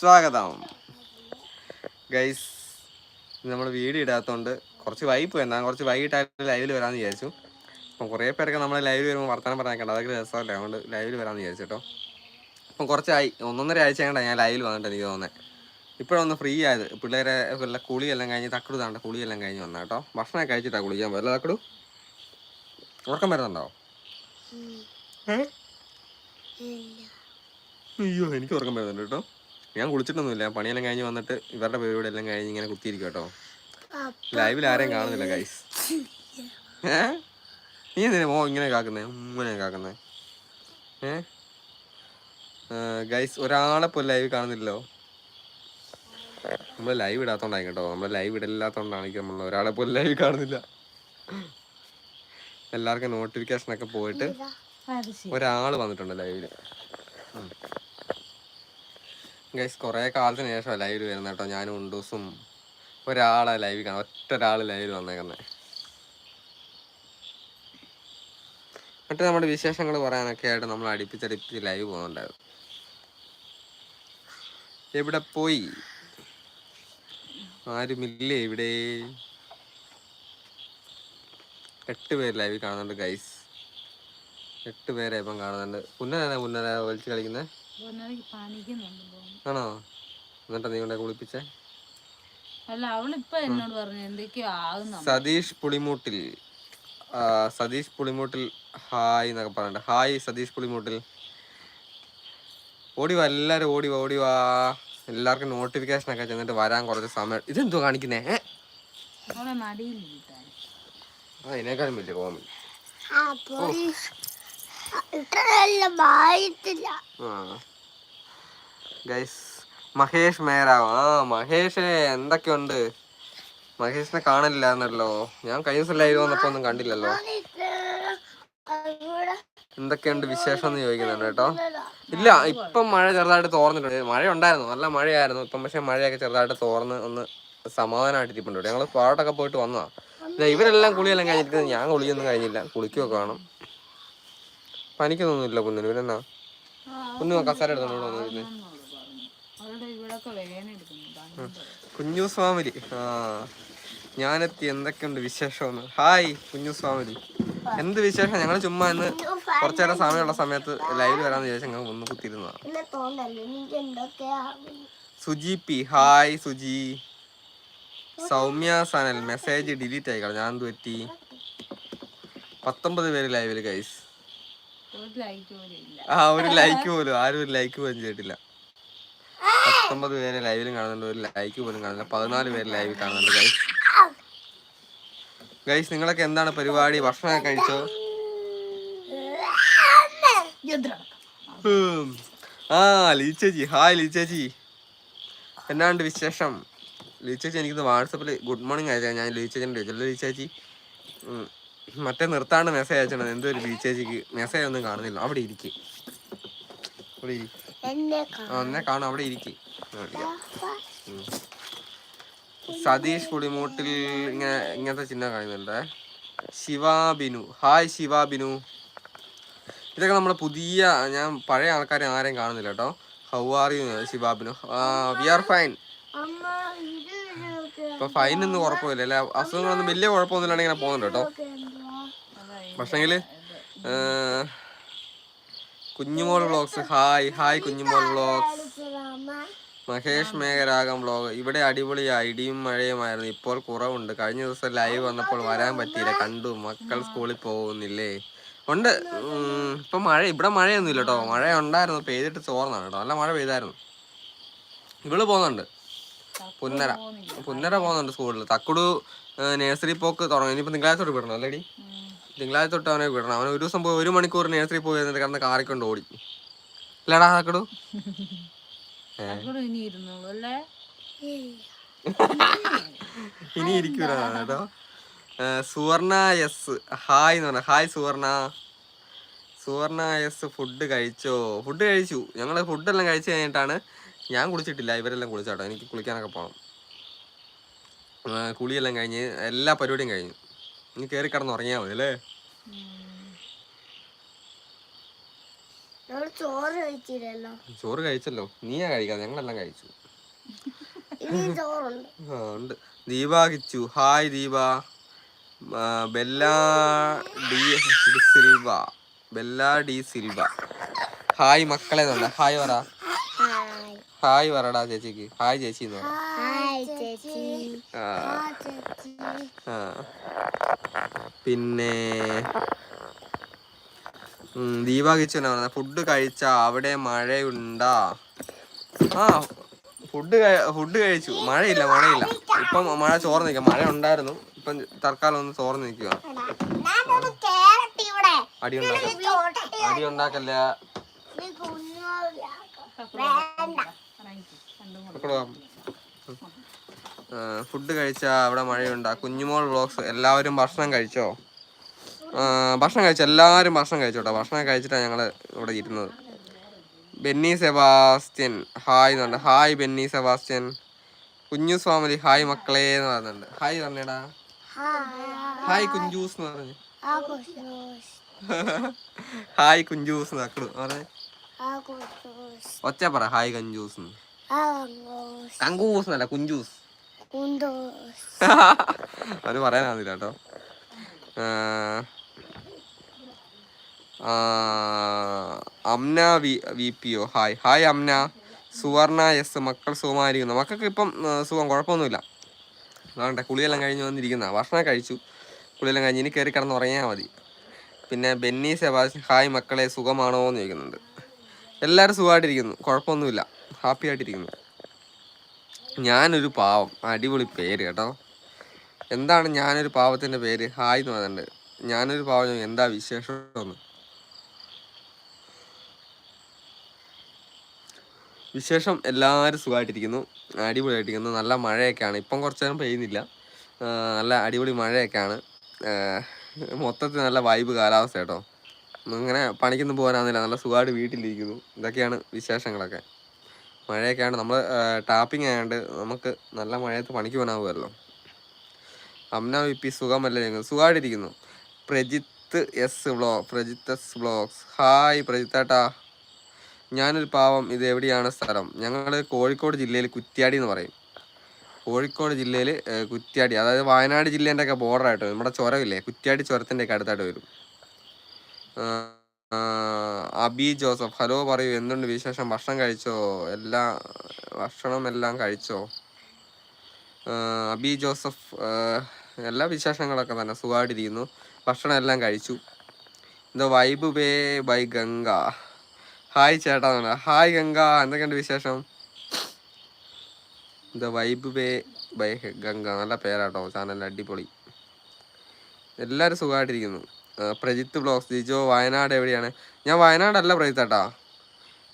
സ്വാഗതം. ഗൈസ് നമ്മൾ വീട് ഇടാത്തതുകൊണ്ട് കുറച്ച് വൈപ്പ് എന്നാൽ കുറച്ച് വൈകിട്ടായിട്ട് ലൈവിൽ വരാമെന്ന് വിചാരിച്ചു. അപ്പം കുറേ പേരൊക്കെ നമ്മൾ ലൈവിൽ വരുമ്പോൾ വർത്തമാനം പറയാൻ കണ്ട? അതൊക്കെ രസമല്ലേ? അതുകൊണ്ട് ലൈവിൽ വരാമെന്ന് വിചാരിച്ചു കേട്ടോ അപ്പം കുറച്ചായി ഒന്നൊന്നര ആഴ്ച കണ്ടാ ഞാൻ ലൈവിൽ വന്നിട്ട് എനിക്ക് തോന്നുന്നത് ഇപ്പോഴൊന്ന് ഫ്രീ ആയത്. പിള്ളേരെ വല്ല കുളിയെല്ലാം കഴിഞ്ഞ് തക്കടു താണ്ട കുളിയെല്ലാം കഴിഞ്ഞ് വന്ന കേട്ടോ ഭക്ഷണം കഴിച്ചിട്ടാണ് കുളിക്കാൻ പറ്റില്ല തക്കടു? ഉറക്കം വരുന്നുണ്ടോ? അയ്യോ എനിക്ക് ഉറക്കം വരുന്നുണ്ട് കേട്ടോ ഞാൻ കുളിച്ചിട്ടൊന്നുമില്ല. പണിയെല്ലാം കഴിഞ്ഞ് വന്നിട്ട് ഇവരുടെ പേരോടെ എല്ലാം കഴിഞ്ഞ് ഇങ്ങനെ കുത്തിയിരിക്കും കേട്ടോ ലൈവിൽ ആരെയും കാണുന്നില്ല ഗൈസ് ഏ? നീ എന്തിനാ മോ ഇങ്ങനെ കാക്കുന്നേ? ഇങ്ങനെ കാക്കുന്നേ? ഏ? ഗൈസ് ഒരാളെ പോലും ലൈവ് കാണുന്നില്ലല്ലോ. നമ്മൾ ലൈവ് ഇടാത്തോണ്ടായി കേട്ടോ നമ്മൾ ലൈവ് ഇടലില്ലാത്തോണ്ടാണ് നമ്മൾ ഒരാളെ പോലും ലൈവ് കാണുന്നില്ല. എല്ലാവർക്കും നോട്ടിഫിക്കേഷൻ ഒക്കെ പോയിട്ട് ഒരാൾ ഒരാൾ വന്നിട്ടുണ്ട് ലൈവിൽ ഗൈസ് കുറേ കാലത്തിന് ശേഷം ലൈവിൽ വരുന്ന കേട്ടോ. ഞാനും ഉണ്ടൂസും ഒരാളെ ലൈവിൽ കാണാം ഒറ്റ ഒരാൾ ലൈവിൽ വന്നേക്കുന്നത് മറ്റേ നമ്മുടെ വിശേഷങ്ങൾ പറയാനൊക്കെ ആയിട്ട് നമ്മൾ അടുപ്പിച്ചടുപ്പിച്ച് ലൈവ് പോകുന്നുണ്ടായിരുന്നു. എവിടെ പോയി? ആരുമില്ലേ ഇവിടെ? എട്ട് പേര് ലൈവിൽ കാണുന്നുണ്ട് ഗൈസ് എട്ട് പേരെ ഇപ്പം കാണുന്നുണ്ട്. പുന്നനാ പുന്നനാ വലിച്ച് കളിക്കുന്നത് ആണോ? എന്നിട്ട് നീ കൊണ്ടേ കുളിപ്പിച്ചേ? അല്ല അവളിപ്പൊ എന്നോട് പറഞ്ഞു എന്തൊക്കെയോ ആകുന്നു സതീഷ് പുളിമൂട്ടിൽ സതീഷ് പുളിമൂട്ടിൽ ഹായ് എന്നൊക്കെ പറയണ്ട ഹായ് സതീഷ് പുളിമൂട്ടിൽ. ഓടി വാ എല്ലാരും ഓടി വാ ഓടി വാ. എല്ലാവർക്കും നോട്ടിഫിക്കേഷൻ ഒക്കെ ചെന്നിട്ട് വരാൻ കുറച്ച് സമയം. ഇതെന്തോ കാണിക്കുന്നേ? അതിനേക്കാളും വലിയ കോമി ആ ഗൈസ് മഹേഷ് മേരാവ്. ആ മഹേഷേ എന്തൊക്കെയുണ്ട്? മഹേഷിനെ കാണില്ലായിരുന്നല്ലോ ഞാൻ കഴിഞ്ഞ ദിവസം ലൈവ് വന്നപ്പോ ഒന്നും കണ്ടില്ലല്ലോ. എന്തൊക്കെയുണ്ട് വിശേഷം എന്ന് ചോദിക്കുന്നുണ്ട് കേട്ടോ. ഇല്ല ഇപ്പം മഴ ചെറുതായിട്ട് തോർന്നിട്ടുണ്ട്. മഴ ഉണ്ടായിരുന്നു നല്ല മഴയായിരുന്നു. ഇപ്പം പക്ഷെ മഴയൊക്കെ ചെറുതായിട്ട് തോർന്ന് ഒന്ന് സമാധാനമായിട്ടിരിപ്പുണ്ട് ഞങ്ങൾ പാടൊക്കെ പോയിട്ട് വന്നതാണ് ഇവരെല്ലാം കുളിയെല്ലാം കഴിഞ്ഞിരിക്കുന്നത് ഞാൻ കുളിയൊന്നും കഴിഞ്ഞില്ല. കുളിക്കുകയൊക്കെ വേണം. പനിക്കൊന്നുമില്ല കുന്നിന് എന്നാ? കുഞ്ഞു കസാര എടുത്തോണ്ട് ഇവിടെ വന്നിരുന്നേ. കുഞ്ഞു സ്വാമിലി. ആ ഞാനെത്തി എന്തൊക്കെയുണ്ട് വിശേഷമെന്ന്. ഹായ് കുഞ്ഞു സ്വാമിലി. എന്ത് വിശേഷം? ഞങ്ങൾ ചുമ്മാ ഇന്ന് കുറച്ചേരം സമയമുള്ള സമയത്ത് ലൈവ് വരാന്ന് വിചാരിച്ചു ഞങ്ങൾ ഒന്ന് കുത്തിരുന്നതാ Suji P. Hi Suji. Soumya Sanal. Message delete ആയിക്കോളാം ഞാൻ എന്ത് പറ്റി പത്തൊമ്പത് പേര് ലൈവിൽ ഗൈസ് ഒരു ലൈറ്റ് പോലും ഇല്ല ആ ഒരു ലൈക്ക് പോലും. ആരും ഒരു ലൈക്ക് പോലും ചെയ്തിട്ടില്ല. പത്തൊമ്പത് പേരെ ലൈവിലും കാണുന്നുണ്ട്. ഒരു ലൈക്ക് പോലും കാണുന്നില്ല. പതിനാല് പേര് ലൈവിൽ കാണുന്നുണ്ട് ഗൈസ് ഗൈസ് നിങ്ങളൊക്കെ എന്താണ് പരിപാടി? ഭക്ഷണമൊക്കെ കഴിച്ചോ. ആ ലീച്ചേച്ചി. ഹായ് ലീച്ചേച്ചി. എന്നാണ്ട് വിശേഷം? ലീച്ചേച്ചി എനിക്കിത് വാട്സപ്പിൽ ഗുഡ് മോർണിംഗ് അയച്ചാൽ ഞാൻ ലീച്ചേച്ചിന്റെ ചോദിച്ചല്ലോ ലീച്ചേച്ചി. മറ്റേ നിർത്താണ് മെസ്സേജ് അയച്ചത് എന്തോ ഒരു ബീച്ചേജിക്ക് മെസ്സേജ് ഒന്നും കാണുന്നില്ല. അവിടെ ഇരിക്കും. അവിടെ എന്നെ കാണും. അവിടെ ഇരിക്കും. സതീഷ് കുടിമൂട്ടിൽ ഇങ്ങനെ ഇങ്ങനത്തെ ചിഹ്നം കാണുന്നുണ്ട്. ശിവാബിനു ഹായ് ശിവാബിനു ഇതൊക്കെ നമ്മൾ പുതിയ ഞാൻ പഴയ ആൾക്കാരെ ആരെയും കാണുന്നില്ല കേട്ടോ. How are you Shivabinu we are fine ഇപ്പൊ ഫൈൻ ഒന്നും കുഴപ്പമില്ല അല്ലെ? അസുഖങ്ങളൊന്നും വലിയ കുഴപ്പമൊന്നുമില്ലാണ്ട് ഇങ്ങനെ പോകുന്നുണ്ട് കേട്ടോ. പക്ഷെങ്കിൽ Kunjumol vlogs. Hi hi Kunjumol vlogs. Mahesh Megharagam vlog. ഇവിടെ അടിപൊളിയായി ഇടിയും മഴയുമായിരുന്നു. ഇപ്പോൾ കുറവുണ്ട്. കഴിഞ്ഞ ദിവസം ലൈവ് വന്നപ്പോൾ വരാൻ പറ്റിയില്ല. കണ്ടു. മക്കൾ സ്കൂളിൽ പോകുന്നില്ലേ? ഉണ്ട്. ഇപ്പം മഴ ഇവിടെ മഴയൊന്നും ഇല്ല കേട്ടോ മഴ ഉണ്ടായിരുന്നു. പെയ്തിട്ട് ചോർന്നാണ് കേട്ടോ. നല്ല മഴ പെയ്തായിരുന്നു. ഇവൾ പോകുന്നുണ്ട്. പുന്നര. പുന്നര പോകുന്നുണ്ട് സ്കൂളിൽ തക്കുടു നേഴ്സറി പോക്ക് തുടങ്ങി. ഇനിയിപ്പോ തിങ്കളാഴ്ച തൊട്ട് വിടണം അല്ലേടി? തിങ്കളാഴ്ച തൊട്ട് അവനെ വിടണം. അവൻ ഒരു ദിവസം പോയി ഒരു മണിക്കൂർ നേഴ്സറി പോയി എന്നിട്ട് കിടന്ന് കാറിക്കൊണ്ട് ഓടി. ഇല്ലടാ ആക്കടു ഇനി ഇരിക്കൂലോ കേട്ടോ. സുവർണ എസ് ഹായ് എന്ന് പറഞ്ഞ ഹായ് സുവർണ. സുവർണ എസ് ഫുഡ് കഴിച്ചോ? ഫുഡ് കഴിച്ചു. ഞങ്ങൾ ഫുഡെല്ലാം കഴിച്ചു കഴിഞ്ഞിട്ടാണ് ഞാൻ കുളിച്ചിട്ടില്ല. ഇവരെല്ലാം കുളിച്ചാട്ടോ. എനിക്ക് കുളിക്കാനൊക്കെ പോകണം കുളിയെല്ലാം കഴിഞ്ഞ് എല്ലാ പരിപാടിയും കഴിഞ്ഞു. ഇനി കേറി കിടന്ന് ഉറങ്ങിയാൽ മതി അല്ലേ? ചോറ് കഴിച്ചില്ലല്ലോ. ചോറ് കഴിച്ചല്ലോ. നീയാ കഴിക്കാതെ ഞങ്ങളെല്ലാം കഴിച്ചു. ആ ഉണ്ട്. Deepa Kichu. Hi Deepa. Bella De Silva. Bella De Silva. Hi മക്കളെ നല്ല. ഹായ് പറ. ഹായ്. പറടാ ചേച്ചിക്ക്. ഹായ് ചേച്ചി എന്ന് പറ. ചേച്ചി. ആ, ചേച്ചി. ആ. പിന്നെ ദീപ കിച്ചൻ പറഞ്ഞ ഫുഡ് കഴിച്ച അവിടെ മഴയുണ്ടാ. ആ ഫുഡ് ഫുഡ് കഴിച്ചു. മഴയില്ല മഴയില്ല. ഇപ്പം മഴ ചോർന്ന് നിൽക്കുക മഴ ഉണ്ടായിരുന്നു. ഇപ്പം തൽക്കാലം ഒന്ന് ചോർന്ന് നിൽക്കുക അടി ഉണ്ടാക്കല്ല അടി ഉണ്ടാക്കല്ല? വേണ്ട. ഫുഡ് കഴിച്ച അവിടെ മഴയുണ്ടാ. കുഞ്ഞുമോൾ വ്ളോഗ്സ് എല്ലാവരും ഭക്ഷണം കഴിച്ചോ? ഭക്ഷണം കഴിച്ചു? എല്ലാവരും ഭക്ഷണം കഴിച്ചോട്ടോ? ഭക്ഷണം കഴിച്ചിട്ടാണ് ഞങ്ങൾ ഇവിടെ ഇരുന്നത്. ബെന്നി സെബാസ്റ്റ്യൻ ഹായ് എന്നുണ്ട് ഹായ് ബെന്നി സെബാസ്റ്റ്യൻ. കുഞ്ഞു സ്വാമിലി ഹായ് മക്കളെ എന്ന് പറയുന്നുണ്ട് ഹായ് പറഞ്ഞേടാ. ഹായ് കുഞ്ചൂസ് എന്ന് പറഞ്ഞു. ഹായ് കുഞ്ചൂസ് ആഘോഷോസ് ഒച്ച പറ. ഹായ് കഞ്ചൂസ് കങ്കൂസ് എന്നല്ല കുഞ്ചൂസ്. അവന് പറയാനാവില്ല കേട്ടോ. Amna V V P O hi hi Amna. Suvarna S മക്കൾ സുഖമായിരിക്കുന്നു. മക്കൾക്ക് ഇപ്പം സുഖം കുഴപ്പമൊന്നുമില്ല. അതുകൊണ്ട് കുളിയെല്ലാം കഴിഞ്ഞ് വന്നിരിക്കുന്ന. ഭക്ഷണം കഴിച്ചു. കുളിയെല്ലാം കഴിഞ്ഞ് ഇനി കയറി കിടന്ന് ഉറങ്ങിയാൽ മതി. പിന്നെ ബെന്നി സെബാസ് ഹായ് മക്കളെ സുഖമാണോ എന്ന് ചോദിക്കുന്നുണ്ട്. എല്ലാവരും സുഖമായിട്ടിരിക്കുന്നു. കുഴപ്പമൊന്നുമില്ല. ഹാപ്പി ആയിട്ടിരിക്കുന്നു. ഞാനൊരു പാവം. അടിപൊളി പേര് കേട്ടോ. എന്താണ് ഞാനൊരു പാവത്തിന്റെ പേര്? ഹായ് എന്ന് പറയുന്നുണ്ട്. ഞാനൊരു പാവം. എന്താ വിശേഷം വിശേഷം എല്ലാവരും സുഖമായിട്ടിരിക്കുന്നു. അടിപൊളിയായിട്ടിരിക്കുന്നു. നല്ല മഴയൊക്കെയാണ്. ഇപ്പം കുറച്ച് നേരം പെയ്യുന്നില്ല. നല്ല അടിപൊളി മഴയൊക്കെയാണ്. മൊത്തത്തിൽ നല്ല വൈബ് കാലാവസ്ഥ കേട്ടോ. ഇങ്ങനെ പണിക്കൊന്നും പോകാനാവുന്നില്ല. നല്ല സുഖമായിട്ട് വീട്ടിലിരിക്കുന്നു. ഇതൊക്കെയാണ് വിശേഷങ്ങളൊക്കെ. മഴയൊക്കെയാണ് നമ്മൾ ടാപ്പിംഗ് ആയതുകൊണ്ട് നമുക്ക് നല്ല മഴയത്ത് പണിക്ക് പോകാനാവുമല്ലോ അമ്ന വി പി സുഖമല്ലേ ഞങ്ങൾ? സുഖമായിട്ടിരിക്കുന്നു പ്രജിത്ത് എസ് ബ്ലോ പ്രജിത്ത് എസ് ബ്ലോക്സ് ഹായ് പ്രജിത്തേട്ടാ. ഞാനൊരു പാവം ഇത് എവിടെയാണ് സ്ഥലം? ഞങ്ങൾ കോഴിക്കോട് ജില്ലയിൽ കുറ്റ്യാടി എന്ന് പറയും. കോഴിക്കോട് ജില്ലയിൽ കുറ്റ്യാടി. അതായത് വയനാട് ജില്ലേന്റെ ഒക്കെ ബോർഡർ വരും. നമ്മുടെ ചുരമില്ലേ കുറ്റ്യാടി ചുരത്തിന്റെ ഒക്കെ അടുത്തായിട്ട് വരും. അബി ജോസഫ് ഹലോ പറയൂ എന്തുണ്ട് വിശേഷം? ഭക്ഷണം കഴിച്ചോ? എല്ലാ ഭക്ഷണം എല്ലാം കഴിച്ചോ? അബി ജോസഫ് എല്ലാ വിശേഷങ്ങളൊക്കെ തന്നെ സുഖമായിട്ടിരിക്കുന്നു. ഭക്ഷണം എല്ലാം കഴിച്ചു. The vibe way by Ganga. Hi ചേട്ടാ എന്നാണ്. ഹായ് ഗംഗ എന്തൊക്കെയുണ്ട് വിശേഷം? The vibe way by Ganga. നല്ല പേരാട്ടോ ചാനൽ അടിപൊളി. എല്ലാവരും സുഖമായിട്ടിരിക്കുന്നു. പ്രജിത്ത് ബ്ലോഗ്സ് ജിജോ വയനാട് എവിടെയാണ്? ഞാൻ വയനാടല്ല പ്രജിത്ത് ഏട്ടാ.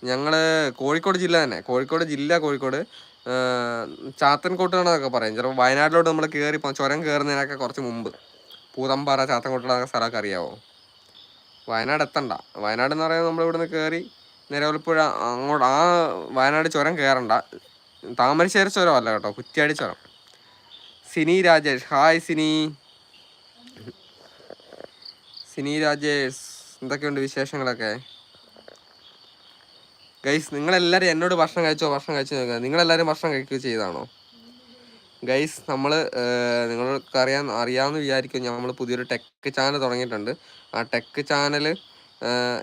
ഞങ്ങൾ കോഴിക്കോട് ജില്ല തന്നെ. കോഴിക്കോട് ജില്ല കോഴിക്കോട്. ചാത്തൻകോട്ടാണെന്നൊക്കെ പറയും. ചിലപ്പോൾ വയനാട്ടിലോട്ട് നമ്മൾ കയറി ചുരം കയറുന്നതിനൊക്കെ കുറച്ച് മുമ്പ്. പൂതമ്പാറ ചാത്തൻകോട്ട സ്ഥലമൊക്കെ അറിയാവോ? വയനാട് എത്തണ്ട. വയനാട് എന്ന് പറയുന്നത് നമ്മൾ ഇവിടുന്ന് കയറി നിലവൽപ്പുഴ അങ്ങോട്ട് ആ വയനാട് ചുരം കയറണ്ട താമരശ്ശേരി ചുരം അല്ല കേട്ടോ. കുറ്റ്യാടി ചുരം. സിനി രാജേഷ്. ഹായ് സിനി. സിനി രാജേഷ് എന്തൊക്കെയുണ്ട് വിശേഷങ്ങളൊക്കെ? ഗൈസ് നിങ്ങളെല്ലാവരും എന്നോട് ഭക്ഷണം കഴിച്ചോ? ഭക്ഷണം കഴിച്ചോ നോക്കുക നിങ്ങളെല്ലാവരും ഭക്ഷണം കഴിക്കുക ചെയ്താണോ ഗൈസ് നമ്മൾ നിങ്ങൾക്ക് അറിയാൻ അറിയാമെന്ന് വിചാരിക്കും നമ്മൾ പുതിയൊരു ടെക് ചാനൽ തുടങ്ങിയിട്ടുണ്ട്. ആ ടെക് ചാനൽ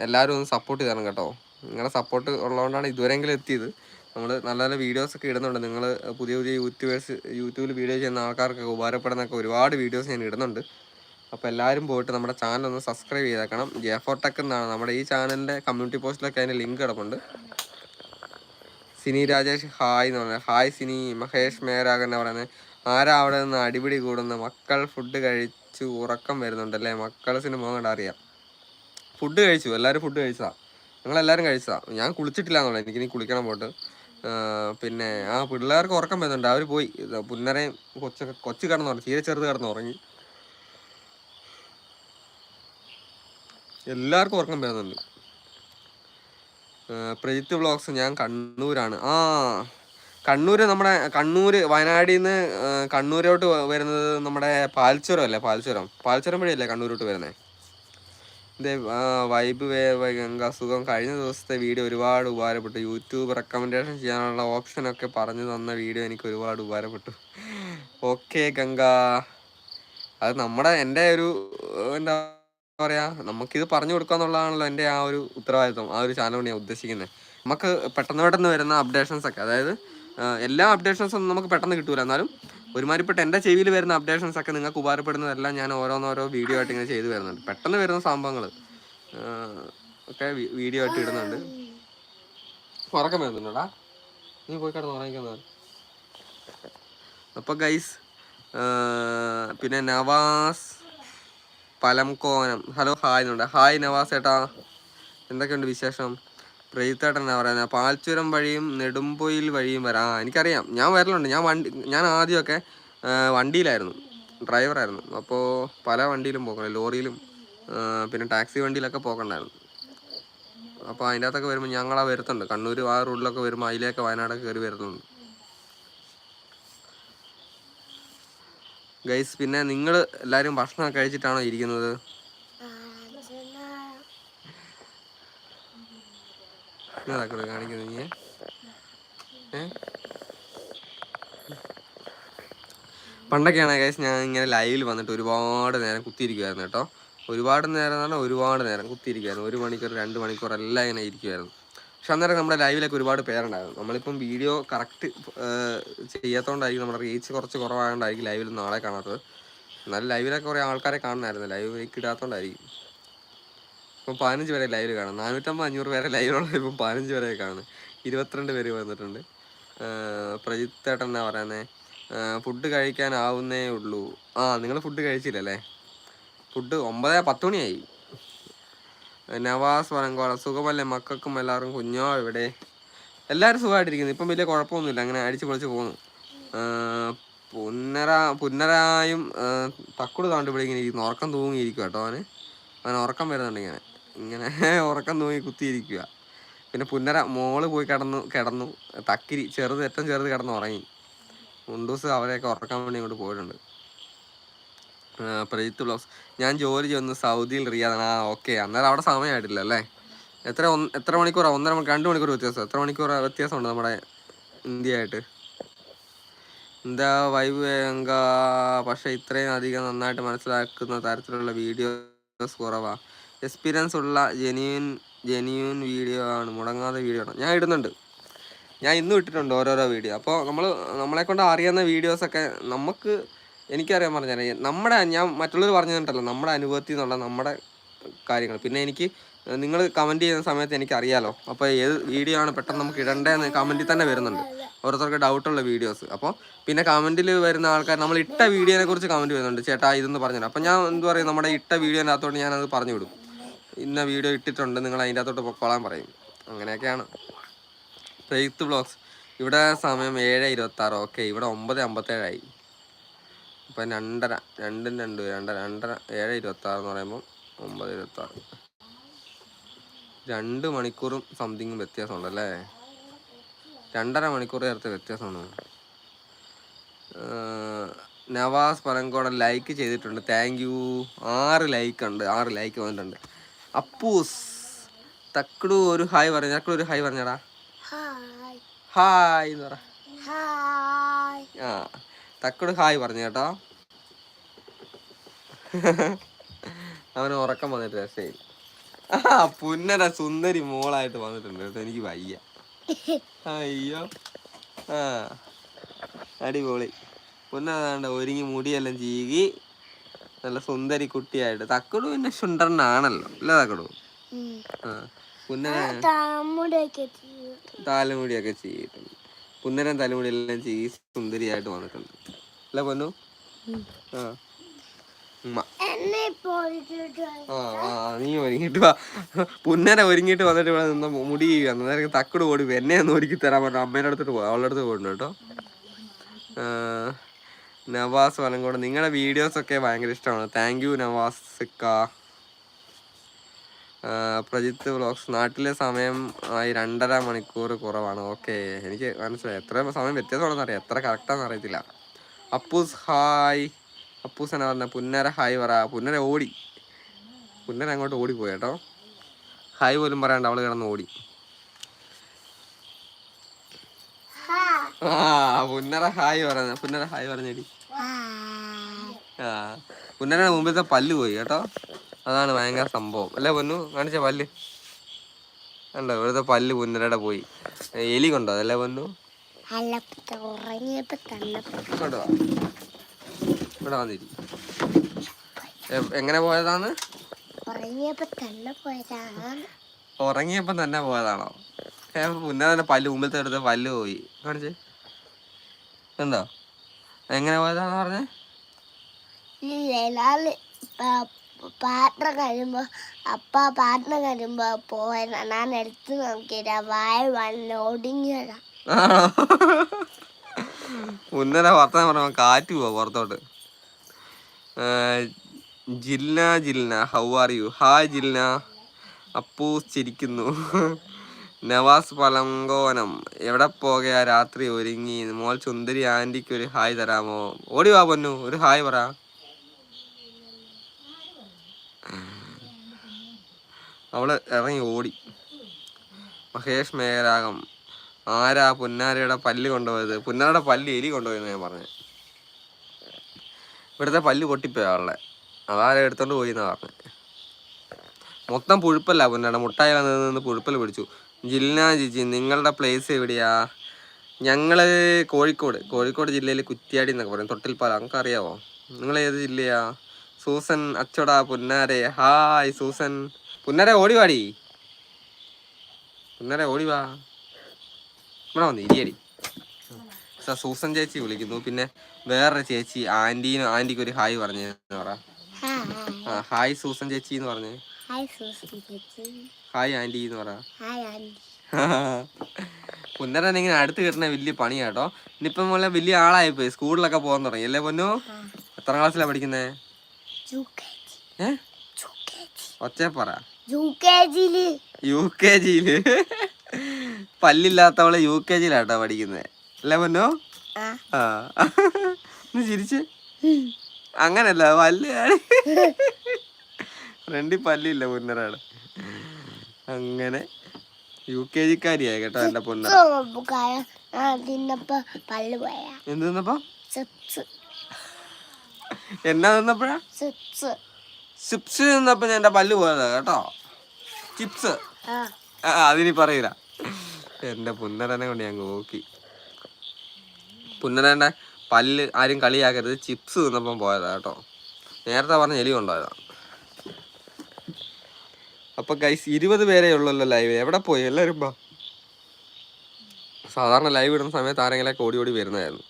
എല്ലാവരും ഒന്ന് സപ്പോർട്ട് ചെയ്തണം കേട്ടോ. നിങ്ങളുടെ സപ്പോർട്ട് ഉള്ളതുകൊണ്ടാണ് ഇതുവരെയെങ്കിലും എത്തിയത്. നമ്മൾ നല്ല നല്ല വീഡിയോസ് ഒക്കെ ഇടുന്നുണ്ട്. നിങ്ങൾ പുതിയ പുതിയ യൂട്യൂബേഴ്സ് യൂട്യൂബിൽ വീഡിയോ ചെയ്യുന്ന ആൾക്കാർക്കൊക്കെ ഉപകാരപ്പെടുന്നൊക്കെ ഒരുപാട് വീഡിയോസ് ഞാൻ ഇടുന്നുണ്ട്. അപ്പോൾ എല്ലാവരും പോയിട്ട് നമ്മുടെ ചാനൽ ഒന്ന് സബ്സ്ക്രൈബ് ചെയ്തേക്കണം. ജെഫോർ ടെക് എന്നാണ് നമ്മുടെ ഈ ചാനലിന്റെ കമ്മ്യൂണിറ്റി പോസ്റ്റിലൊക്കെ അതിന്റെ ലിങ്ക് കിടപ്പുണ്ട്. സിനി രാജേഷ് ഹായ് എന്ന് പറയുന്നത് ഹായ് സിനി മഹേഷ് മേരാഗ് എന്ന് പറയുന്നത്. ആരാ അവിടെ നിന്ന് അടിപിടി കൂടുന്ന മക്കൾ ഫുഡ് കഴിച്ചു ഉറക്കം വരുന്നുണ്ടല്ലേ മക്കൾ സിനിമ കണ്ട അറിയാം. ഫുഡ് കഴിച്ചു. എല്ലാവരും ഫുഡ് കഴിച്ചതാ. ഞങ്ങളെല്ലാവരും കഴിച്ചതാ. ഞാൻ കുളിച്ചിട്ടില്ല എന്നുള്ളത് എനിക്കിനി കുളിക്കണം പോട്ട്. പിന്നെ ആ പിള്ളേർക്ക് ഉറക്കം വരുന്നുണ്ട്. അവർ പോയി. പുന്നരയും കൊച്ചൊക്കെ കൊച്ചു കിടന്നു ഉറങ്ങി. തീരെ ചെറുത് കിടന്നു എല്ലാവർക്കും ഉറക്കം വരുന്നുണ്ട്. പ്രജിത്ത് വ്ളോഗ്സ് ഞാൻ കണ്ണൂരാണ്. ആ കണ്ണൂർ നമ്മുടെ കണ്ണൂർ വയനാടിൽ നിന്ന് കണ്ണൂരോട്ട് വരുന്നത് നമ്മുടെ പാൽച്ചുരം അല്ലേ? പാൽച്ചുരം. പാൽച്ചുരം വഴിയല്ലേ കണ്ണൂരോട്ട് വരുന്നത് ഇതേ വൈബ് വേ ഗംഗ സുഖം. കഴിഞ്ഞ ദിവസത്തെ വീഡിയോ ഒരുപാട് ഉപകാരപ്പെട്ടു. യൂട്യൂബ് റെക്കമെൻഡേഷൻ ചെയ്യാനുള്ള ഓപ്ഷനൊക്കെ പറഞ്ഞു തന്ന വീഡിയോ എനിക്ക് ഒരുപാട് ഉപകാരപ്പെട്ടു. ഓക്കെ ഗംഗ. അത് നമ്മുടെ എന്റെ ഒരു എന്താ പറയാ നമുക്കിത് പറഞ്ഞു കൊടുക്കുക എന്നുള്ളതാണല്ലോ എന്റെ ആ ഒരു ഉത്തരവാദിത്വം ആ ഒരു ചാനൽ ഞാൻ ഉദ്ദേശിക്കുന്നത് നമുക്ക് പെട്ടെന്ന് പെട്ടെന്ന് വരുന്ന അപ്ഡേഷൻസ് ഒക്കെ അതായത് എല്ലാ അപ്ഡേഷൻസും നമുക്ക് പെട്ടെന്ന് കിട്ടൂല. എന്നാലും ഒരുമാതിരിപ്പെട്ട എന്റെ ചെവിയിൽ വരുന്ന അപ്ഡേഷൻസ് ഒക്കെ നിങ്ങൾക്ക് ഉപകാരപ്പെടുന്നതെല്ലാം ഞാൻ ഓരോന്നോരോ വീഡിയോ ആയിട്ട് ഇങ്ങനെ ചെയ്തു വരുന്നുണ്ട്. പെട്ടെന്ന് വരുന്ന സംഭവങ്ങൾ ഒക്കെ വീഡിയോ ആയിട്ട് ഇടുന്നുണ്ട്. ഉറക്കം വരുന്നുണ്ടോടാ? നീ പോയി കിടന്ന് ഉറങ്ങിക്കുന്നത് അപ്പോൾ ഗൈസ് പിന്നെ നവാസ് പലംകോനം ഹലോ ഹായ് എന്നുണ്ട് ഹായ് നവാസ് ഏട്ടാ. എന്തൊക്കെയുണ്ട് വിശേഷം? പ്രീത്തേട്ടൻ എന്നാ പറയുന്നത് പാൽച്ചുരം വഴിയും നെടുമ്പൊയിൽ വഴിയും വരാം. എനിക്കറിയാം. ഞാൻ വരലുണ്ട്. ഞാൻ വണ്ടി ഞാൻ ആദ്യമൊക്കെ വണ്ടിയിലായിരുന്നു. ഡ്രൈവറായിരുന്നു. അപ്പോൾ പല വണ്ടിയിലും പോകണം. ലോറിയിലും പിന്നെ ടാക്സി വണ്ടിയിലൊക്കെ പോകണ്ടായിരുന്നു. അപ്പോൾ അതിന്റെ അകത്തൊക്കെ വരുമ്പോൾ ഞങ്ങളാ വരുത്തുണ്ട് കണ്ണൂർ ആ റോഡിലൊക്കെ വരുമ്പോൾ അതിലേക്ക് വയനാടൊക്കെ കയറി വരുന്നുണ്ട്. ഗൈസ് പിന്നെ നിങ്ങൾ എല്ലാവരും ഭക്ഷണം കഴിച്ചിട്ടാണോ ഇരിക്കുന്നത്? കാണിക്കുന്നത് നീ പണ്ടൊക്കെയാണ് ഗൈസ് ഞാൻ ഇങ്ങനെ ലൈവിൽ വന്നിട്ട് ഒരുപാട് നേരം കുത്തിയിരിക്കുമായിരുന്നു കേട്ടോ. ഒരുപാട് നേരം എന്ന് പറഞ്ഞാൽ ഒരുപാട് നേരം കുത്തിയിരിക്കുമായിരുന്നു ഒരു മണിക്കൂർ രണ്ട് മണിക്കൂർ എല്ലാം ഇങ്ങനെ ഇരിക്കുമായിരുന്നു പക്ഷെ അന്നേരം നമ്മുടെ ലൈവിലൊക്കെ ഒരുപാട് പേരുണ്ടായിരുന്നു. നമ്മളിപ്പം വീഡിയോ കറക്റ്റ് ചെയ്യാത്തതുകൊണ്ടായിരിക്കും നമ്മുടെ റീച്ച് കുറച്ച് കുറവായതുകൊണ്ടായിരിക്കും ലൈവിൽ നാളെ കാണാത്തത്. എന്നാലും ലൈവിലൊക്കെ കുറേ ആൾക്കാരെ ലൈവ് വെക്ക് ഇടാത്തതുകൊണ്ടായിരിക്കും ഇപ്പം പതിനഞ്ച് പേരെ ലൈവിൽ കാണും. നാനൂറ്റമ്പത് അഞ്ഞൂറ് പേരെ ലൈവിലുള്ള ഇപ്പം പതിനഞ്ച് പേരെ കാണും. ഇരുപത്തിരണ്ട് പേര് വന്നിട്ടുണ്ട്. പ്രജിത്ത് ഏട്ടൻ എന്നാ പറയുന്നത് ഫുഡ് കഴിക്കാനാവുന്നേ ഉള്ളൂ. ആ നിങ്ങൾ ഫുഡ് കഴിച്ചില്ലല്ലേ? ഫുഡ് ഒമ്പത് പത്ത് മണിയായി. നവാസ് വനങ്കോള സുഖമല്ലേ? മക്കൾക്കും എല്ലാവർക്കും കുഞ്ഞോ ഇവിടെ? എല്ലാവരും സുഖമായിട്ടിരിക്കുന്നു. ഇപ്പം വലിയ കുഴപ്പമൊന്നുമില്ല. അങ്ങനെ അടിച്ചു പൊളിച്ച് പോകുന്നു. പുന്നരാ പുന്നര പുന്നരായും തക്കുട് താണ്ട് ഇവിടെ ഇരിക്കുന്നു. ഉറക്കം തൂങ്ങിയിരിക്കുക കേട്ടോ അവന്. അവന് ഉറക്കം വരുന്നുണ്ട് ഇങ്ങനെ. ഇങ്ങനെ ഉറക്കം തൂങ്ങി കുത്തിയിരിക്കുക പിന്നെ പുന്നര മോൾ പോയി കിടന്നു കിടന്നു. തക്കിരി ചെറുത് ഏറ്റവും ചെറുത് കിടന്ന് ഉറങ്ങി മുണ്ടൂസ് അവരെയൊക്കെ ഉറക്കാൻ വേണ്ടി ഇങ്ങോട്ട് പോയിട്ടുണ്ട്. പ്രജിത്ത് ബ്ലോഗ്സ് ഞാൻ ജോലി ചെയ്യുന്നു സൗദിയിൽ റിയാദാണ് ആ ഓക്കെ അന്നേരം അവിടെ സമയമായിട്ടില്ല അല്ലേ? എത്ര എത്ര മണിക്കൂറാണ് ഒന്നര മണിക്കൂർ രണ്ട് മണിക്കൂർ വ്യത്യാസം. എത്ര മണിക്കൂർ വ്യത്യാസമുണ്ട് നമ്മുടെ ഇന്ത്യയായിട്ട്? എന്താ വൈബ് വേങ്ക പക്ഷേ ഇത്രയും അധികം നന്നായിട്ട് മനസ്സിലാക്കുന്ന തരത്തിലുള്ള വീഡിയോസ് കുറവാണ് എക്സ്പീരിയൻസ് ഉള്ള ജെന്യൂൻ ജെന്യൂൻ വീഡിയോ ആണ്. മുടങ്ങാതെ വീഡിയോ ആണ്. ഞാൻ ഇടുന്നുണ്ട്. ഞാൻ ഇന്നും ഇട്ടിട്ടുണ്ട് ഓരോരോ വീഡിയോ അപ്പോൾ നമ്മൾ നമ്മളെ കൊണ്ട് അറിയുന്ന വീഡിയോസൊക്കെ നമുക്ക് എനിക്കറിയാൻ പറഞ്ഞാൽ നമ്മുടെ ഞാൻ മറ്റുള്ളവർ പറഞ്ഞു തന്നിട്ടല്ലോ നമ്മുടെ അനുഭവത്തിൽ നിന്നുള്ള നമ്മുടെ കാര്യങ്ങൾ. പിന്നെ എനിക്ക് നിങ്ങൾ കമന്റ് ചെയ്യുന്ന സമയത്ത് എനിക്കറിയാലോ. അപ്പോൾ ഏത് വീഡിയോ ആണ് പെട്ടെന്ന് നമുക്ക് ഇടണ്ടേന്ന് കമന്റിൽ തന്നെ വരുന്നുണ്ട്. ഓരോരുത്തർക്ക് ഡൗട്ടുള്ള വീഡിയോസ് അപ്പോൾ പിന്നെ കമന്റിൽ വരുന്ന ആൾക്കാർ നമ്മൾ ഇട്ട വീഡിയോനെ കുറിച്ച് കമന്റ് വരുന്നുണ്ട് ചേട്ടാ ഇതെന്ന് പറഞ്ഞു അപ്പോൾ ഞാൻ എന്ത് പറയും? നമ്മുടെ ഇട്ട വീഡിയോന്റെ അകത്തോട്ട് ഞാനത് പറഞ്ഞു വിടും. ഇന്ന വീഡിയോ ഇട്ടിട്ടുണ്ട് നിങ്ങൾ അതിന്റെ അകത്തോട്ട് പൊക്കോളാൻ പറയും. അങ്ങനെയൊക്കെയാണ്. ഫെയ്ത്ത് ബ്ലോഗ്സ് ഇവിടെ സമയം ഏഴ് ഇരുപത്താറ്. ഓക്കെ ഇവിടെ ഒമ്പത് അമ്പത്തേഴായി. ഇപ്പം രണ്ടര രണ്ടും രണ്ട് രണ്ടര രണ്ടര ഏഴ് ഇരുപത്താറെന്ന് പറയുമ്പോൾ ഒമ്പത് ഇരുപത്താറ്. രണ്ട് മണിക്കൂറും സംതിങ്ങും വ്യത്യാസമുണ്ടല്ലേ രണ്ടര മണിക്കൂർ നേരത്തെ വ്യത്യാസമാണ്. നവാസ് പനങ്കോടൻ ലൈക്ക് ചെയ്തിട്ടുണ്ട്. താങ്ക് യു ആറ് ലൈക്ക് ഉണ്ട്. ആറ് ലൈക്ക് വന്നിട്ടുണ്ട്. അപ്പൂസ് തക്കടു ഒരു ഹായ് പറഞ്ഞു തക്കടു ഒരു ഹായ് പറഞ്ഞടാ. ഹായ് എന്ന് പറ. ആ. തക്കട് ഹായ് പറഞ്ഞു കേട്ടോ. അവന് ഉറക്കം വന്നിട്ട് രസമായി ആ പുന്നര സുന്ദരി മോളായിട്ട് വന്നിട്ടുണ്ട് കേട്ടോ. എനിക്ക് വയ്യ. അയ്യോ. ആ അടിപൊളി. പുന്നതാണ്ട് ഒരുങ്ങി മുടിയെല്ലാം ചീകി നല്ല സുന്ദരി കുട്ടിയായിട്ട്. തക്കടു പിന്നെ ശുണ്ടറിനാണല്ലോ അല്ലേ തക്കടു. ആ പുന്നര താലമുടിയൊക്കെ ചെയ്തിട്ടുണ്ട് പുന്നരൻ തലമുടി എല്ലാം ചെയ്ത് സുന്ദരിയായിട്ട് വന്നിട്ടുണ്ട്. അല്ല പൊന്നു? ആ. നീ ഒരുങ്ങിട്ട് വാ. പുന്നര ഒരുങ്ങിട്ട് വന്നിട്ട് ഇവിടെ നിന്ന് മുടി അന്നേരം തക്കട് ഓടി എന്നെ ഒന്ന് ഒരുക്കി തരാൻ പറഞ്ഞു. അമ്മേന്റെ അടുത്തോട്ട് പോകാം അവളുടെ അടുത്ത് പോയിട്ടുണ്ട് കേട്ടോ. നവാസ് വലങ്കോട്. നിങ്ങളുടെ വീഡിയോസൊക്കെ ഭയങ്കര ഇഷ്ടമാണ്. താങ്ക് യു നവാസ് ആ, പ്രജിത്ത് വ്ളോഗ്സ്. നാട്ടിലെ സമയം ആയി രണ്ടര മണിക്കൂർ കുറവാണ്. ഓക്കെ. എനിക്ക് മനസ്സിലായി. എത്ര സമയം വ്യത്യാസമാണെന്ന് അറിയാം. എത്ര കറക്റ്റാന്ന് അറിയത്തില്ല. അപ്പൂസ് ഹായ്. അപ്പൂസ് എന്നാ പറഞ്ഞ? പുന്നര ഹായ് പറ. പുന്നര ഓടി. പുന്നര അങ്ങോട്ട് ഓടിപ്പോയി കേട്ടോ. ഹായ് പോലും പറയാണ്ട് അവൾ കിടന്ന് ഓടി. ആ പുന്നര ഹായ് പറഞ്ഞ. പുന്നര ഹായ് പറഞ്ഞേടി. ആ പുന്നരയുടെ മുമ്പിലത്തെ പല്ല് പോയി കേട്ടോ. അതാണ് ഭയങ്കര സംഭവം. അല്ലേ പൊന്നു? കാണിച്ച പല്ല്. കണ്ടോ? ഇവിടുത്തെ പല്ല് പുന്നലയുടെ പോയി. എലി കൊണ്ടോ? അതല്ലേ പൊന്നു? ഇവിടെ വന്നിരി എങ്ങനെ പോയതാണ്? ഉറങ്ങിയപ്പോ തന്നെ പോയതാണ്. ഉറങ്ങിയപ്പം തന്നെ പല്ല് മുമ്പിലത്തെ എടുത്ത പല്ല് പോയി. കാണിച്ചേ. കണ്ടോ? എങ്ങനെ പോയതാണെന്ന് പറഞ്ഞേ? പാത്രം കഴിയുമ്പോൾ അപ്പ പാത്രം കഴിയുമ്പോൾ പോയതാ ഞാൻ എടുത്ത് നോക്കിയില്ല വായ വന്ന് ഒടിഞ്ഞതാ. മുന്നര വർത്തമാനം പറയുമ്പോ കാറ്റ് പോവാ പുറത്തോട്ട്. ജില്ല Jilna how are you hi Jilna. Appus ചിരിക്കുന്നു. നവാസ് പലങ്കോനം. എവിടെ പോകയാ? രാത്രി ഒരുങ്ങി. മോൾ സുന്ദരി ആന്റിക്ക് ഒരു ഹായ് തരാമോ? ഓടി വാ പൊന്നു. ഒരു ഹായ് പറ. അവൾ ഇറങ്ങി ഓടി. മഹേഷ് മേരാഗം ആരാ പുന്നാരയുടെ പല്ല് കൊണ്ടുപോയത്? പുന്നാരയുടെ പല്ല് എലി കൊണ്ടുപോയെന്ന് ഞാൻ പറഞ്ഞു. ഇവിടുത്തെ പല്ല് പൊട്ടിപ്പോയി അവളുടെ. അതാരെ എടുത്തോണ്ട് പോയി എന്നാ പറഞ്ഞു. മൊത്തം പുഴുപ്പല്ല പുന്നാരുടെ മുട്ടായി വന്നതിൽ നിന്ന് പുഴുപ്പൽ പിടിച്ചു. ജില്ലാ ജിജി നിങ്ങളുടെ പ്ലേസ് എവിടെയാ? ഞങ്ങൾ കോഴിക്കോട്. കോഴിക്കോട് ജില്ലയിൽ കുറ്റിയാടി എന്നൊക്കെ പറയും. തൊട്ടിൽപ്പാലം. നിങ്ങൾക്ക് അറിയാവോ നിങ്ങൾ ഏത് ജില്ലയാ? സൂസൻ അച്ചോടാ പുന്നാരെ. Hi Susan. പുന്നാരെ ഓടിവാടി പുന്നാരെ ഓടിവാ ഇവിടെ വന്ന് ഇരിയടി. സൂസൻ ചേച്ചി വിളിക്കുന്നു. പിന്നെ വേറൊരു ചേച്ചി ആന്റീനും ആന്റിക്ക് ഒരു ഹായ് പറഞ്ഞു പറ. ഹായ് സൂസൻ ചേച്ചി എന്ന് പറഞ്ഞു. ഹായ് ആന്റി എന്ന് പറ. പുന്നരൻ ഇങ്ങനെ അടുത്ത് കിട്ടുന്ന വലിയ പണിയാട്ടോ ഇനിയിപ്പം വലിയ ആളായി പോയി സ്കൂളിലൊക്കെ പോകാൻ തുടങ്ങി. അല്ലേ പൊന്നു? എത്ര ക്ലാസ്സിലാണ് പഠിക്കുന്നേ? യു കെ ജി ഏ യു കെ ജി ഒച്ചേ പറ യു കെ ജിയിൽ പല്ലില്ലാത്തവൾ യു കെ ജിയിലാട്ടോ പഠിക്കുന്നത് അല്ലേ പൊന്നു? ആ. ചിരിച്ച്. അങ്ങനല്ല പല്ല് ഫ്രണ്ടിൽ പല്ലില്ല പുന്നരാട്. അങ്ങനെ യു കെ ജിക്കാരിയായ കേട്ടോ എന്റെ പൊന്നറ എന്ത് എന്നാ തന്നപ്പോഴാ നിന്നപ്പോ ഞാൻ എന്റെ പല്ല് പോയതാ കേട്ടോ. ചിപ്സ് അതിനി പറയൂല. എന്റെ പുന്നരനെ കൊണ്ട് ഞാൻ നോക്കി. പുന്നരന്റെ പല്ല് ആരും കളിയാക്കരുത്. ചിപ്സ് തിന്നപ്പം പോയതാ കേട്ടോ. നേരത്തെ പറഞ്ഞ എലി കൊണ്ടുപോയതാ. അപ്പൊ ഗൈസ് ഇരുപത് പേരേ ഉള്ളല്ലോ ലൈവ് എവിടെ പോയി? എല്ലാവരും സാധാരണ ലൈവ് ഇടുന്ന സമയത്ത് ആരെങ്കിലൊക്കെ ഓടി ഓടി വരുന്നതായിരുന്നു.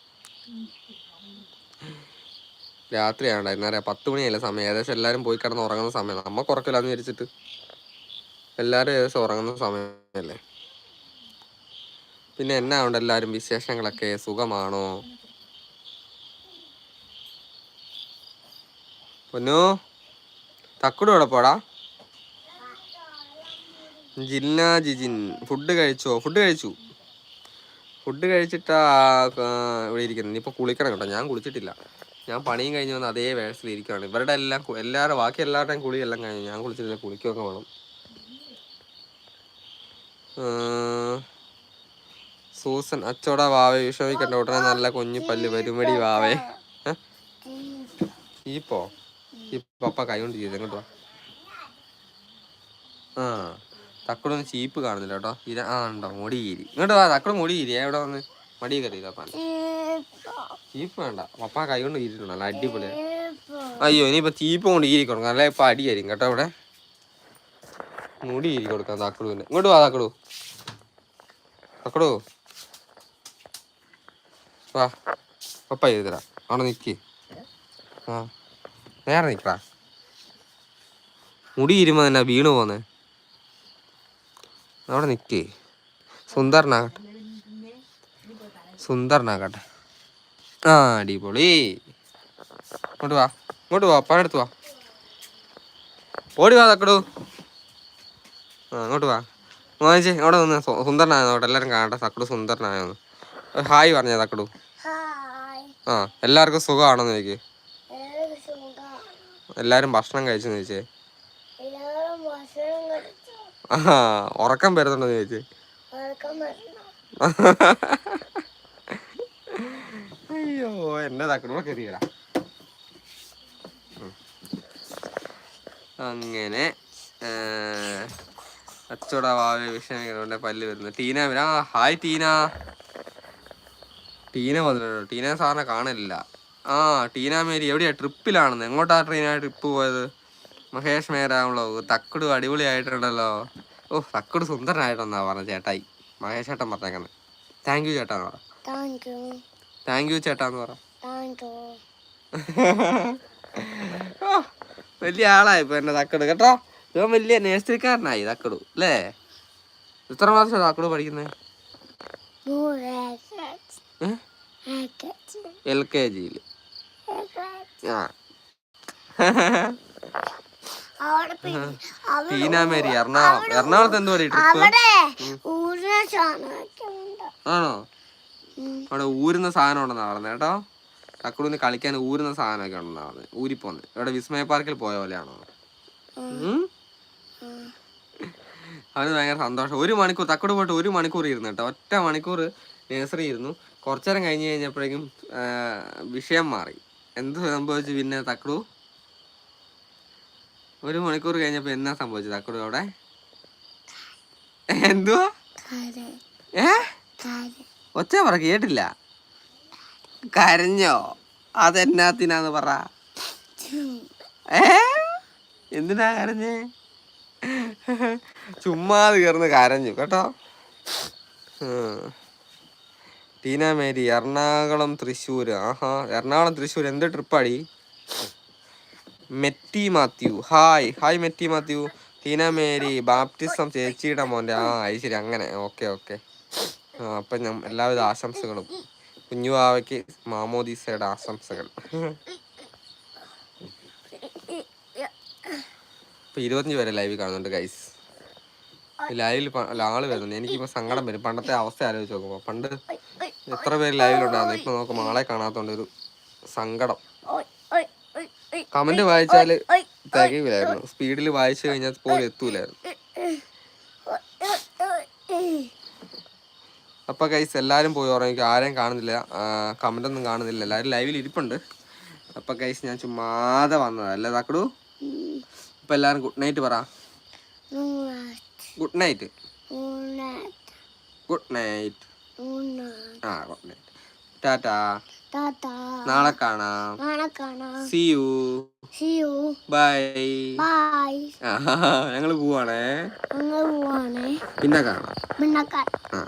രാത്രിയാണ് എന്നാ പത്ത് മണിയല്ല സമയം. ഏകദേശം എല്ലാവരും പോയി കിടന്ന് ഉറങ്ങുന്ന സമയം നമ്മ കുറക്കില്ലാന്ന് വിചാരിച്ചിട്ട്. എല്ലാവരും ഏകദേശം ഉറങ്ങുന്ന സമയമല്ലേ? പിന്നെ എന്നാ ഉണ്ട് എല്ലാവരും വിശേഷങ്ങളൊക്കെ? സുഖമാണോ? പൊന്നു തക്കുടു ഇവിടെ പോടാ? ജിന്ന ജിജിൻ. ഫുഡ് കഴിച്ചോ? ഫുഡ് കഴിച്ചു. ഫുഡ് കഴിച്ചിട്ടാ ഇവിടെ ഇരിക്കുന്നത്. ഇനിയിപ്പോൾ കുളിക്കണം കേട്ടോ. ഞാൻ കുളിച്ചിട്ടില്ല. ഞാൻ പണിയും കഴിഞ്ഞ് വന്ന് അതേ വേഴ്സിൽ ഇരിക്കുകയാണ്. ഇവരുടെ എല്ലാം എല്ലാവരും ബാക്കി എല്ലാവരുടെയും കുളി എല്ലാം കഴിഞ്ഞു ഞാൻ കുളിച്ചിട്ടില്ല കുളിക്കുകയൊക്കെ വേണം. സൂസൻ അച്ചോട വാവേ വിഷമിക്കണ്ട ഉടനെ നല്ല കുഞ്ഞു പല്ല് വരുമടി വാവേ? ഈപ്പോ? ഈ പപ്പ കൈ കൊണ്ട് ചെയ്ത് എങ്ങോട്ട് ആ തക്കടൊന്നും ചീപ്പ് കാണുന്നില്ല കേട്ടോ. ഇത് ആ ഉണ്ടോ മുടിയിരി ഇങ്ങോട്ട് വാ തക്കട മുടിയിരി എവിടെ വന്ന് മടിയൊക്കെ കയറി പപ്പാൻ ചീപ്പ് വേണ്ട. പപ്പ കൈ കൊണ്ട് ഈരിട്ടുണ്ട് നല്ല അടിപൊളിയാണ് അയ്യോ ഇനിയിപ്പോ ചീപ്പ് കൊണ്ട് കീരി കൊടുക്കണം. അല്ലെ ഇപ്പൊ അടിയായിരിക്കും കേട്ടോ ഇവിടെ മുടി ഈരി കൊടുക്കാം താക്കടുവിന് ഇങ്ങോട്ട് വാ താക്കടു താക്കടു വാ. പപ്പ എഴുതരാ അവിടെ നിക്ക്. ആ. നേരെ നിക്കടാ മുടി ഇരുമ്പോ തന്നെ വീണ് പോന്നെ. അവിടെ നിക്കേ. സുന്ദരനാകട്ടെ. സുന്ദരനാകട്ടെ. ആ അടിപൊളി. ഇങ്ങോട്ട് വാ ഇങ്ങോട്ട് വാ പണെടുത്ത് വാ. ഓടി വാ തക്കടു. ആ ഇങ്ങോട്ട് വാ. വാങ്ങിച്ചേ അവിടെ നിന്ന് സുന്ദരനായോ? അവിടെ എല്ലാവരും കാണട്ടെ തക്കടു സുന്ദരനായോന്ന്. ഹായ് പറഞ്ഞ തക്കടു. ആ എല്ലാവർക്കും സുഖമാണെന്ന് ചോദിക്ക്. എല്ലാവരും ഭക്ഷണം കഴിച്ചെന്ന് ചോദിച്ചേ. ആ ഉറക്കം വരുന്നുണ്ടെന്ന് ചോദിച്ചേ. അയ്യോ എന്നെ തക്കടൂടെ കയറിയടാ അങ്ങനെ അച്ചോട വാവ വിഷയം പല്ല് വരുന്നു. ടീന വരാ. ഹായ് ടീന. ടീന വന്നിട്ടുണ്ടോ? ടീന സാറിനെ കാണലില്ല. ആ ടീന മേരി എവിടെയാ? ട്രിപ്പിലാണെന്ന്. എങ്ങോട്ടാ ട്രെയിനാ ട്രിപ്പ് പോയത്? മഹേഷ് മേരാണല്ലോ തക്കട് അടിപൊളിയായിട്ടുണ്ടല്ലോ. ഓ തക്കട് സുന്ദരനായിട്ടെന്നാ പറഞ്ഞ ചേട്ടായി. മഹേഷ് ചേട്ടൻ പറഞ്ഞേക്കുന്നത് താങ്ക് യു ചേട്ടാ. താങ്ക് യു ചേട്ടാന്ന് പറ. താങ്ക് യു ഓ, വലിയ ആളായി ഇപ്പൊ എന്റെ തക്കട്. കേട്ടോ? ഇവൻ വലിയ നേഴ്സറിക്കാരനായി തക്കടു അല്ലേ? എത്ര മാസം തക്കടു പഠിക്കുന്നത് എൽ കെ ജിയിൽ എറണാകുളം. എറണാകുളത്ത് എന്ത് ഉണ്ട് ആണോ. അവിടെ ഊരുന്ന സാധനം ഉണ്ടെന്ന് പറഞ്ഞത് കേട്ടോ? തക്കടുന്ന് കളിക്കാൻ ഊരുന്ന സാധനമൊക്കെ ഉണ്ടെന്ന് പറഞ്ഞത് ഊരിപ്പോന്ന്. ഇവിടെ വിസ്മയ പാർക്കിൽ പോയ പോലെയാണോ. അവന് ഭയങ്കര സന്തോഷം. ഒരു മണിക്കൂർ തക്കട് പോയിട്ട് ഒരു മണിക്കൂർ ഇരുന്നു കേട്ടോ. ഒറ്റ മണിക്കൂർ നേഴ്സറി ഇരുന്നു. കുറച്ചു നേരം കഴിഞ്ഞ് കഴിഞ്ഞപ്പോഴേക്കും വിഷയം മാറി. എന്ത് സംഭവിച്ചു പിന്നെ തക്കടു? ഒരു മണിക്കൂർ കഴിഞ്ഞപ്പോ എന്നാ സംഭവിച്ചു തക്കടു അവിടെ? എന്തുവാ? ഏ? ഒച്ച പറ കേട്ടില്ല. കരഞ്ഞോ? അതെന്നാത്തിനാന്ന് പറ. ഏ? എന്തിനാ കരഞ്ഞേ? ചുമ്മാതെ കയറുന്ന കരഞ്ഞു കേട്ടോ. ടീന മേരി എറണാകുളം തൃശ്ശൂർ ആഹാ എറണാകുളം തൃശ്ശൂർ എന്ത് ട്രിപ്പാടി? Metty Mathew. Hi. Hi Metty Mathew. Tina Mary baptism ചേച്ചിയുടെ മോന്റെ. ആ അത് ശരി. അങ്ങനെ. Okay okay. അപ്പം ഞാൻ എല്ലാവിധ ആശംസകളും. കുഞ്ഞു കുഞ്ഞുവാവയ്ക്ക് മാമോദീസയുടെ ആശംസകൾ. ഇപ്പൊ ഇരുപത്തഞ്ച് പേരെ ലൈവ് കാണുന്നുണ്ട് ഗൈസ് ലൈവിൽ ആൾ വരുന്നുണ്ട്. എനിക്കിപ്പോ സങ്കടം വരും. പണ്ടത്തെ അവസ്ഥ ആലോചിച്ച് നോക്കുമ്പോ. പണ്ട് എത്ര പേര് ലൈവിലുണ്ടായിരുന്നു ഇപ്പൊ നോക്കുമ്പോ ആളെ കാണാത്തോണ്ട് ഒരു സങ്കടം. കമന്റ് വായിച്ചാൽ തികയില്ലായിരുന്നു സ്പീഡിൽ വായിച്ചു കഴിഞ്ഞാൽ പോലും എത്തൂലായിരുന്നു. അപ്പൊ ഗൈസ് എല്ലാവരും പോയി ഉറങ്ങിക്കും. ആരെയും കാണുന്നില്ല. കമന്റ് ഒന്നും കാണുന്നില്ല. എല്ലാവരും ലൈവിൽ ഇരിപ്പുണ്ട്. അപ്പൊ ഗൈസ് ഞാൻ ചുമ്മാതെ വന്നതാ. അല്ലേ താക്കടു. അപ്പൊ എല്ലാരും ഗുഡ് നൈറ്റ് പറ. ഗുഡ് നൈറ്റ് ഗുഡ് നൈറ്റ് ആ ഗുഡ് നൈറ്റ് ടാറ്റാ. നാളെ കാണാം. C U. ബൈ ഞങ്ങൾ ഞങ്ങൾ പോവാണേ. ഞങ്ങൾ പോവാണേ. പിന്നെ കാണാം. പിന്നെ കാണാം. ആ.